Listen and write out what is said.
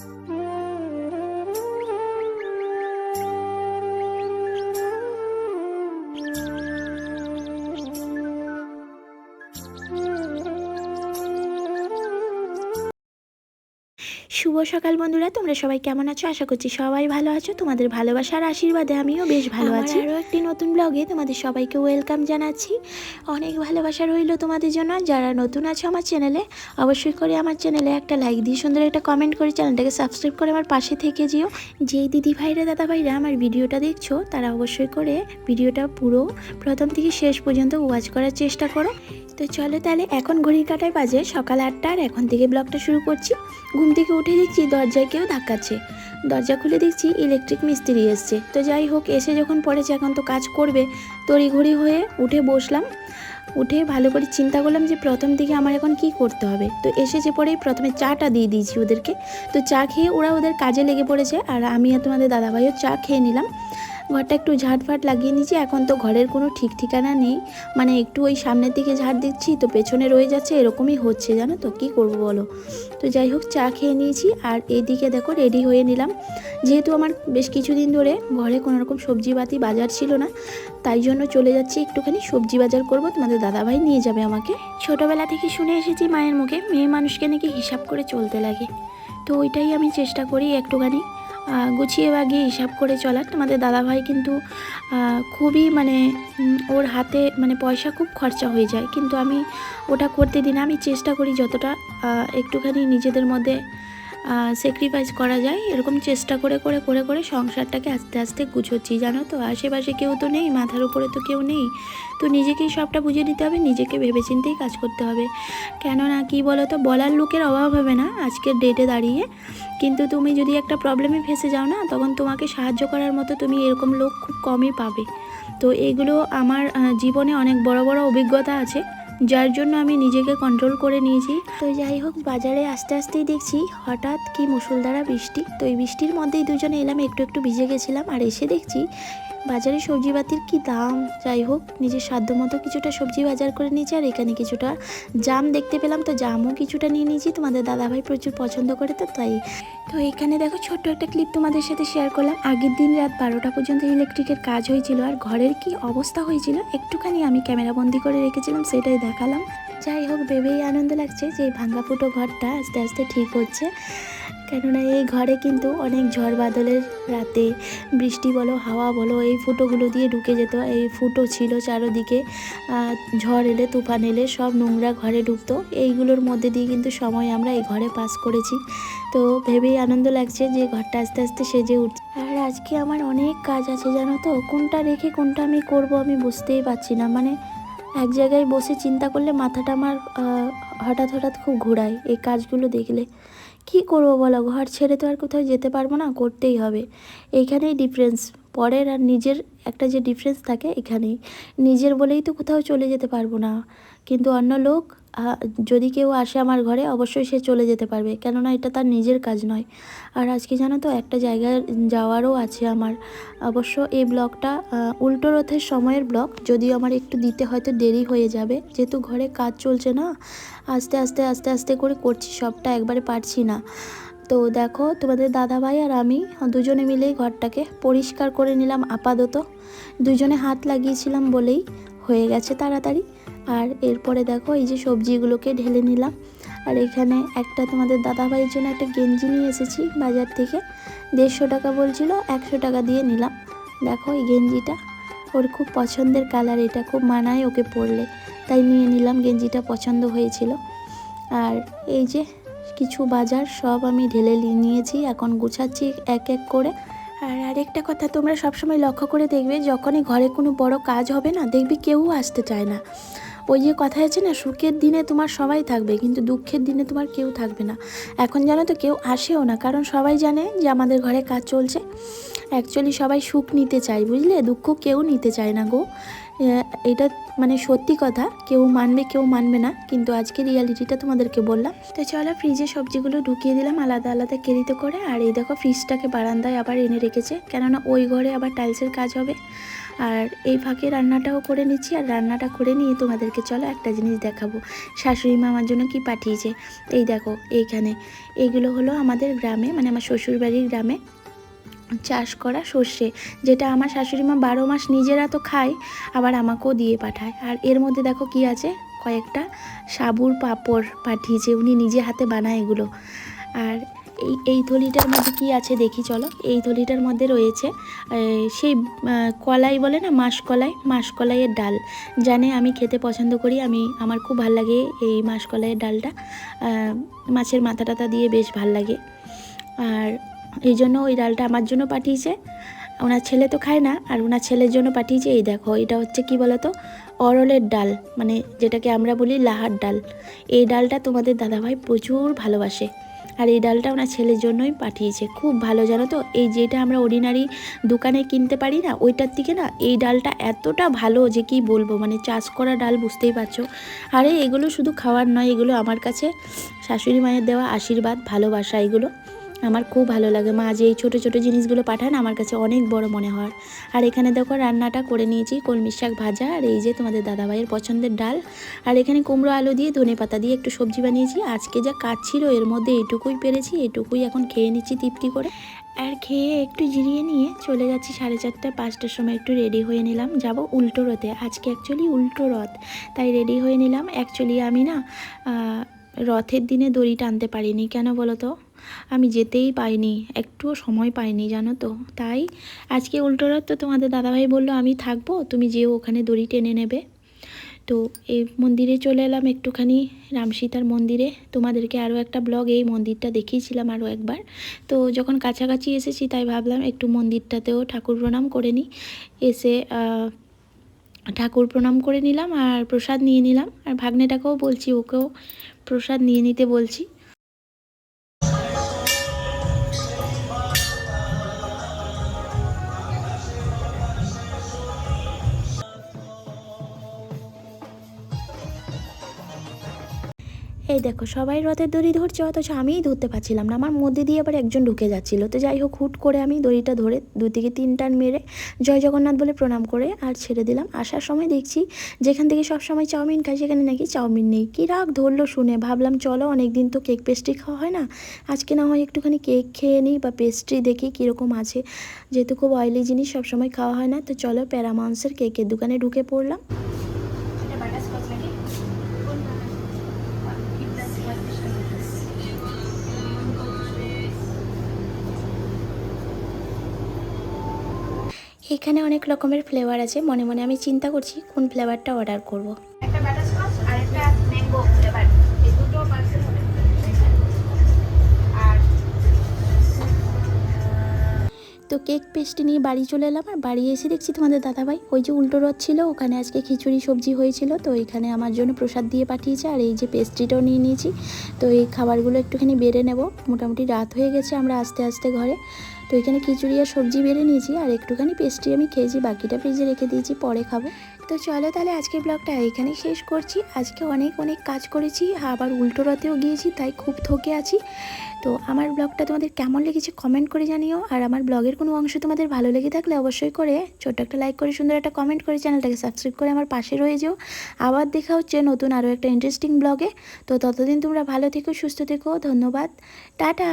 Mm. শুভ সকাল বন্ধুরা তোমরা সবাই কেমন আছো? আশা করছি সবাই ভালো আছো। তোমাদের ভালোবাসার আশীর্বাদে আমিও বেশ ভালো আছি। আরও একটি নতুন ব্লগে তোমাদের সবাইকে ওয়েলকাম জানাচ্ছি। অনেক ভালোবাসা রইল তোমাদের জন্য। যারা নতুন আছো আমার চ্যানেলে অবশ্যই করে আমার চ্যানেলে একটা লাইক দিয়ে সুন্দর একটা কমেন্ট করে চ্যানেলটাকে সাবস্ক্রাইব করে আমার পাশে থেকে যেও। যেই দিদি ভাইরা দাদা ভাইরা আমার ভিডিওটা দেখছ তারা অবশ্যই করে ভিডিওটা পুরো প্রথম থেকে শেষ পর্যন্ত ওয়াচ করার চেষ্টা করো। তো চলো তাহলে এখন ঘড়ির কাটায় বাজে সকাল আটটা আর এখন থেকে ব্লগটা শুরু করছি। ঘুম থেকে উঠে দেখছি দরজায় কেউ ধাক্কাচ্ছে। দরজা খুলে দেখছি ইলেকট্রিক মিস্ত্রি এসছে। তো যাই হোক, এসে যখন পড়েছে এখন তো কাজ করবে, তড়িঘড়ি হয়ে উঠে বসলাম। উঠে ভালো করে চিন্তা করলাম যে প্রথম দিকে আমার এখন কি করতে হবে। তো এসেছে পরেই প্রথমে চাটা দিয়ে দিয়েছি ওদেরকে। তো চা খেয়ে ওরা ওদের কাজে লেগে পড়েছে আর আমি আর তোমাদের দাদাভাইও চা খেয়ে নিলাম। ঘরটা একটু ঝাড়ফাট লাগিয়ে নিয়েছি। এখন তো ঘরের কোনো ঠিক ঠিকানা নেই। মানে একটু ওই সামনের দিকে ঝাড় দিচ্ছি, তো পেছনে রয়ে যাচ্ছে, এরকমই হচ্ছে, জানো তো? কী করব বলো? তো যাই হোক, চা খেয়ে নিয়েছি, আর এইদিকে দেখো রেডি হয়ে নিলাম। যেহেতু আমার বেশ কিছুদিন ধরে ঘরে কোনো রকম সবজি বাতি বাজার ছিল না, তাই জন্য চলে যাচ্ছি, একটুখানি সবজি বাজার করব। তোমাদের দাদাভাই নিয়ে যাবে আমাকে। ছোটোবেলা থেকে শুনে এসেছি মায়ের মুখে, মেয়ে মানুষকে নাকি হিসাব করে চলতে লাগে। তো ওইটাই আমি চেষ্টা করি একটুখানি। গুছিয়ে বাগিয়ে হিসাব করে চলার। তোমাদের দাদাভাই কিন্তু খুবই মানে ওর হাতে মানে পয়সা খুব খরচা হয়ে যায়। কিন্তু আমি ওটা করতে দিন আমি চেষ্টা করি যতটা একটুখানি নিজেদের মধ্যে স্যাক্রিফাইস করা যায়। এরকম চেষ্টা করে করে করে করে সংসারটাকে আস্তে আস্তে গুছোচ্ছি, জানো তো? আশেপাশে কেউ তো নেই, মাথার উপরে তো কেউ নেই। তো নিজেকেই সবটা বুঝে নিতে হবে, নিজেকে ভেবেচিন্তেই কাজ করতে হবে। কেননা কি বলো তো বলার লোকের অভাব হবে না আজকের ডেটে দাঁড়িয়ে। কিন্তু তুমি যদি একটা প্রবলেমে ফেসে যাও না, তখন তোমাকে সাহায্য করার মতো তুমি এরকম লোক খুব কমই পাবে। তো এগুলো আমার জীবনে অনেক বড় বড় অভিজ্ঞতা আছে। যার জন্য আমি নিজেকে কন্ট্রোল করে নিয়েছি। তো যাই হোক, বাজারে আস্তে আস্তেই দেখছি হঠাৎ কি মুসুলধারা বৃষ্টি। তো এই বৃষ্টির মধ্যেই দুজনে এলাম, একটু একটু ভিজে গেছিলাম। আর এসে দেখছি বাজারে সবজি বাতির কী দাম? যাই হোক, নিজের সাধ্য মতো কিছুটা সবজি বাজার করে নিয়েছি আর এখানে কিছুটা জাম দেখতে পেলাম। তো জামও কিছুটা নিয়ে নিয়েছি। তোমাদের দাদাভাই প্রচুর পছন্দ করে তো তাই। তো এখানে দেখো ছোট্ট একটা ক্লিপ তোমাদের সাথে শেয়ার করলাম। আগের দিন রাত বারোটা পর্যন্ত ইলেকট্রিকের কাজ হয়েছিল আর ঘরের কি অবস্থা হয়েছিল একটুখানি আমি ক্যামেরা বন্দি করে রেখেছিলাম, সেটাই দেখালাম। যাই হোক, ভেবেই আনন্দ লাগছে যে এই ভাঙ্গা ফুটো ঘরটা আস্তে আস্তে ঠিক হচ্ছে। কেননা এই ঘরে কিন্তু অনেক ঝড় বাদলের রাতে বৃষ্টি বলো, হাওয়া বলো, এই ফুটোগুলো দিয়ে ঢুকে যেত। এই ফুটো ছিল চারোদিকে ঝড় এলে, তুফান এলে, সব নোংরা ঘরে ঢুকতো। এইগুলোর মধ্যে দিয়ে কিন্তু সময় আমরা এই ঘরে পাস করেছি। তো ভেবেই আনন্দ লাগছে যে ঘরটা আস্তে আস্তে সেজে উঠছে। আর আজকে আমার অনেক কাজ আছে, জানো তো? কোনটা রেখে কোনটা আমি করব আমি বুঝতেই পারছি না। মানে এক জায়গায় বসে চিন্তা করলে মাথাটা আমার হঠাৎ হঠাৎ খুব ঘোরায় এই কাজগুলো দেখলে। কি করব বলো? ঘর ছেড়ে তো আর কোথাও যেতে পারব না, করতেই হবে। এইখানেই ডিফারেন্স পরের আর নিজের একটা যে ডিফারেন্স থাকে এখানেই। নিজের বলেই তো কোথাও চলে যেতে পারব না। কিন্তু অন্য লোক যদি কেউ আসে আমার ঘরে, অবশ্যই সে চলে যেতে পারবে। কেননা এটা তার নিজের কাজ নয়। আর আজকে জানো তো, একটা জায়গায় যাওয়ারও আছে আমার। অবশ্য এই ব্লগটা উল্টো রথের সময়ের ব্লগ। যদিও আমার একটু দিতে হয়তো দেরি হয়ে যাবে। যেহেতু ঘরে কাজ চলছে না, আস্তে আস্তে আস্তে আস্তে করে করছি, সবটা একবারে পারছি না। তো দেখো, তোমাদের দাদাভাই আর আমি দুজনে মিলেই ঘরটাকে পরিষ্কার করে নিলাম আপাতত। দুজনে হাত লাগিয়েছিলাম বলেই হয়ে গেছে তাড়াতাড়ি। আর এরপরে দেখো এই যে সবজিগুলোকে ঢেলে নিলাম। আর এখানে একটা তোমাদের দাদাভাইয়ের জন্য একটা গেঞ্জি নিয়ে এসেছি বাজার থেকে। দেড়শো টাকা বলছিল, একশো টাকা দিয়ে নিলাম। দেখো এই গেঞ্জিটা, ওর খুব পছন্দের কালার, এটা খুব মানায় ওকে পরলে। তাই নিয়ে নিলাম, গেঞ্জিটা পছন্দ হয়েছিল। আর এই যে কিছু বাজার, সব আমি ঢেলে নিয়েছি, এখন গুছাচ্ছি এক এক করে। আর আরেকটা কথা, তোমরা সবসময় লক্ষ্য করে দেখবে, যখনই ঘরে কোনো বড় কাজ হবে না, দেখবি কেউ আসতে চায় না। ওই যে কথা আছে না, সুখের দিনে তোমার সবাই থাকবে, কিন্তু দুঃখের দিনে তোমার কেউ থাকবে না। এখন জানো তো কেউ আসেও না, কারণ সবাই জানে যে আমাদের ঘরে কাজ চলছে। অ্যাকচুয়ালি সবাই সুখ নিতে চায়, বুঝলে? দুঃখ কেউ নিতে চায় না গো। এটা মানে সত্যি কথা, কেউ মানবে কেউ মানবে না, কিন্তু আজকে রিয়ালিটিটা তোমাদেরকে বললাম। তো চলো ফ্রিজে সবজিগুলো ঢুকিয়ে দিলাম, আলাদা আলাদা কেরিতে করে, আর এই দেখো ফ্রিজটাকে বারান্দায় আবার এনে রেখেছে, কেননা ওই ঘরে আবার টাইলসের কাজ হবে। আর এই ফাঁকে রান্নাটাও করে নিচ্ছি, আর রান্নাটা করে নিয়ে তোমাদেরকে চলো একটা জিনিস দেখাবো। শাশুড়ি মা আমার জন্য কি পাঠিয়েছে? এই দেখো, এইখানে। এইগুলো হলো আমাদের গ্রামে মানে আমার শ্বশুরবাড়ির গ্রামে চাষ করা সর্ষে, যেটা আমার শাশুড়ি মা বারো মাস নিজেরা তো খায়, আবার আমাকেও দিয়ে পাঠায়। আর এর মধ্যে দেখো কি আছে? কয়েকটা সাবুর পাঁপড় পাঠিয়েছে, উনি নিজে হাতে বানায় এগুলো। আর এই এই থলিটার মধ্যে কি আছে দেখি চলো। এই থলিটার মধ্যে রয়েছে সেই কলাই বলে না মাসকলাই মাসকলাইয়ের ডাল। জানে আমি খেতে পছন্দ করি, আমি, আমার খুব ভালো লাগে এই মাসকলাইয়ের ডালটা। মাছের মাথা টাথা দিয়ে বেশ ভালো লাগে। আর এই জন্য ওই ডালটা আমার জন্য পাঠিয়েছে। ওনার ছেলে তো খায় না, আর ওনার ছেলের জন্য পাঠিয়েছে এই দেখো, এটা হচ্ছে কি বলতো? অরলের ডাল মানে যেটাকে আমরা বলি লাহার ডাল। এই ডালটা তোমাদের দাদাভাই প্রচুর ভালোবাসে। আর এই ডালটা ওনার ছেলের জন্যই পাঠিয়েছে। খুব ভালো, জানো তো? এই যেটা আমরা অর্ডিনারি দোকানে কিনতে পারি না, ওইটার থেকে না এই ডালটা এতটা ভালো যে কি বলব? মানে চাষ করা ডাল বুঝতেই পারছ। আরে এগুলো শুধু খাওয়ার নয়, এগুলো আমার কাছে শাশুড়ি মায়ের দেওয়া আশীর্বাদ, ভালোবাসা এগুলো। আমার খুব ভালো লাগে। মা যে এই ছোটো ছোটো জিনিসগুলো পাঠান, আমার কাছে অনেক বড় মনে হয়। আর এখানে দেখো রান্নাটা করে নিয়েছি, কলমির শাক ভাজা আর এই যে তোমাদের দাদাভাইয়ের পছন্দের ডাল। আর এখানে কুমড়ো আলু দিয়ে, ধনে পাতা দিয়ে একটু সবজি বানিয়েছি। আজকে যা কাজ ছিল, এর মধ্যে এটুকুই পেরেছি এটুকুই এখন খেয়ে নিচ্ছি তৃপ্তি করে। আর খেয়ে একটু জিরিয়ে নিয়ে চলে যাচ্ছি সাড়ে চারটা, পাঁচটার সময় একটু রেডি হয়ে নিলাম। যাব উল্টো রথে। আজকে অ্যাকচুয়ালি উল্টো রথ। তাই রেডি হয়ে নিলাম। অ্যাকচুয়ালি আমি না রথের দিনে দড়ি টানতে পারিনি, কেন বলো তো? আমি যেতেই পাইনি একটুও সময় পাইনি, জানো তো। তাই আজকে উল্টো রথ তো তোমাদের দাদাভাই বলল, আমি থাকব, তুমি যেও, ওখানে দড়ি টেনে নেবে। তো এই মন্দিরে চলে এলাম একটুখানি, রামসীতার মন্দিরে। তোমাদেরকে আরও একটা ব্লগ, এই মন্দিরটা দেখিয়েছিলাম আরও একবার। তো যখন কাছাকাছি এসেছি, তাই ভাবলাম একটু মন্দিরটাতেও ঠাকুর প্রণাম করে নিই। এসে ঠাকুর প্রণাম করে নিলাম আর প্রসাদ নিয়ে নিলাম। আর ভাগ্নেটাকেও বলছি, ওকেও প্রসাদ নিয়ে নিতে বলছি। এই দেখো, সবাই রথের দড়ি ধরছে, অথচ আমিই ধরতে পারছিলাম না। আমার মধ্যে দিয়ে আবার একজন ঢুকে যাচ্ছিল। তো যাই হোক, হুট করে আমি দড়িটা ধরে দু থেকে তিন টান মেরে জয় জগন্নাথ বলে প্রণাম করে আর ছেড়ে দিলাম। আসার সময় দেখছি যেখান থেকে সব সময় চাউমিন খাই সেখানে নাকি চাউমিন নেই। কী রাগ ধরলো শুনে। ভাবলাম, চলো অনেক দিন তো কেক পেস্ট্রি খাওয়া হয় না। আজকে না হয় একটুখানি কেক খেয়ে নিই বা পেস্ট্রি দেখি কীরকম আছে। যেহেতু খুব অয়েলি জিনিস সবসময় খাওয়া হয় না, তো চলো প্যারামাউন্সের কেকের দোকানে ঢুকে পড়লাম। এখানে অনেক রকমের ফ্লেভার আছে মনে মনে আমি চিন্তা করছি কোন ফ্লেভারটা অর্ডার করব। তো কেক পেস্ট্রি নিয়ে বাড়ি চলে এলাম আর বাড়ি এসে দেখছি তোমাদের দাদাভাই। ওই যে উল্টো রথ ছিল, ওখানে আজকে খিচুড়ি সবজি হয়েছিল, তো এখানে আমার জন্য প্রসাদ দিয়ে পাঠিয়েছে আর এই যে পেস্ট্রিটাও নিয়ে নিয়েছি। তো এই খাবারগুলো একটুখানি বেড়ে নেব। মোটামুটি রাত হয়ে গেছে আমরা আস্তে আস্তে ঘরে। তো এখানে খিচুড়ি আর সবজি বেড়ে নিয়েছি আর একটুখানি পেস্ট্রি আমি খেয়েছি, বাকিটা ফ্রিজে রেখে দিয়েছি, পরে খাব। তো চলো তাহলে আজকের ব্লগটা এখানেই শেষ করছি। আজকে অনেক অনেক কাজ করেছি, আবার উল্টো রথেও গিয়েছি, তাই খুব থকে আছি। তো আমার ব্লগটা তোমাদের কেমন লেগেছে কমেন্ট করে জানিও, আর আমার ব্লগের কোনো অংশ তোমাদের ভালো লেগে থাকলে অবশ্যই করে ছোট্ট একটা লাইক করে সুন্দর একটা কমেন্ট করে চ্যানেলটাকে সাবস্ক্রাইব করে আমার পাশে রয়ে যেও। আবার দেখা হচ্ছে নতুন আরও একটা ইন্টারেস্টিং ব্লগে। তো ততদিন তোমরা ভালো থেকো, সুস্থ থেকো, ধন্যবাদ। টাটা!